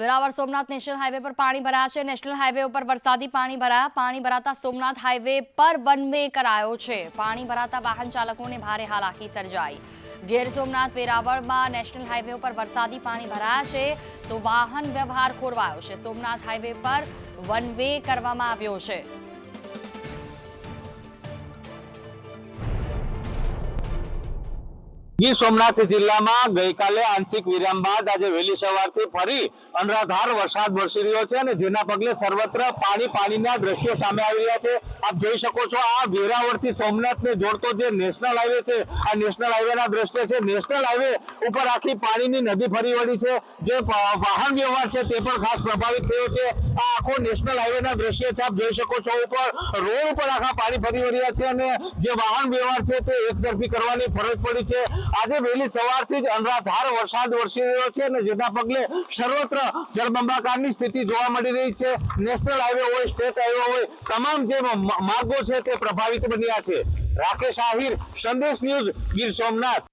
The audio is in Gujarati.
વેરાવળ સોમનાથ નેશનલ હાઈવે પર પાણી ભરાયા છે. નેશનલ હાઈવે ઉપર વરસાદી પાણી ભરાયા. પાણી ભરાતા સોમનાથ હાઈવે પર વન વે કરાયો છે. પાણી ભરાતા વાહન ચાલકોને ભારે હાલાકી સર્જાઈ. ગીર સોમનાથ વેરાવળમાં નેશનલ હાઈવે ઉપર વરસાદી પાણી ભરાયા છે તો વાહન વ્યવહાર ખોરવાયો છે. સોમનાથ હાઈવે પર વન વે કરવામાં આવ્યો છે. ગીર સોમનાથ જિલ્લામાં ગઈકાલે આંશિક વિરામ બાદ આજે વહેલી સવારથી ફરી અનરાધાર વરસાદ વરસી રહ્યો છે અને જેના પગલે સર્વત્ર પાણી પાણીના દ્રશ્યો સામે આવી રહ્યા છે. આપ જોઈ શકો છો આ વેરાવળથી સોમનાથને જોડતો જે નેશનલ હાઈવે છે, આ નેશનલ હાઈવેના દ્રશ્ય છે. નેશનલ હાઈવે ઉપર આખી પાણીની નદી ફરી વળી છે. જે વાહન વ્યવહાર છે તે પણ ખાસ પ્રભાવિત થયો છે. આ આખો નેશનલ હાઈવેના દ્રશ્ય છે, આપ જોઈ શકો છો ઉપર રોડ ઉપર આખા પાણી ફરી વળ્યા છે અને જે વાહન વ્યવહાર છે તે એકતરફી કરવાની ફરજ પડી છે. આજે વહેલી સવારથી જ અનરાધાર વરસાદ વરસી રહ્યો છે અને જેના પગલે સર્વત્ર જળબંબાકારની સ્થિતિ જોવા મળી રહી છે. નેશનલ હાઈવે હોય, સ્ટેટ હાઈવે હોય, તમામ જે માર્ગો છે તે પ્રભાવિત બન્યા છે. રાકેશ આહિર સંદેશ ન્યૂઝ ગીર સોમનાથ.